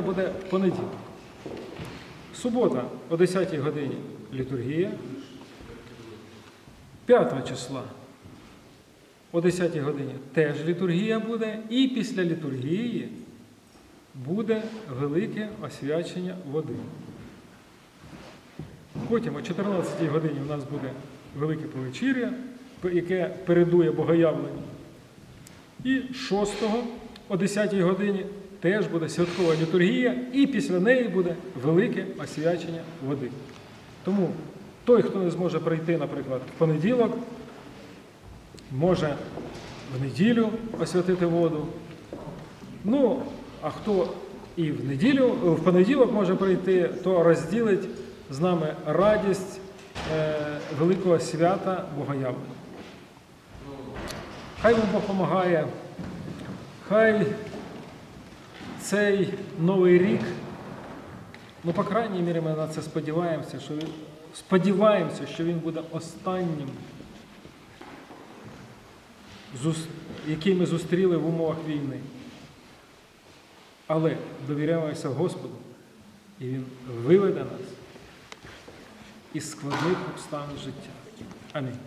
буде понеділок. Субота о 10 годині літургія. 5 числа о 10 годині теж літургія буде, і після літургії буде велике освячення води. Потім о 14 годині у нас буде велике повечір'я, яке передує богоявленню. І 6 о 10 годині теж буде святкова літургія, і після неї буде велике освячення води. Тому той, хто не зможе прийти, наприклад, в понеділок, може в неділю освятити воду. Ну, а хто і в неділю, в понеділок може прийти, то розділить з нами радість е, великого свята Богоявлення. Хай вам Бог допомагає, хай цей новий рік, ну, по крайній мірі, ми на це сподіваємося, що сподіваємося, що він буде останнім, який ми зустріли в умовах війни. Але довіряємося Господу, і Він виведе нас із складних обставин життя. Амінь.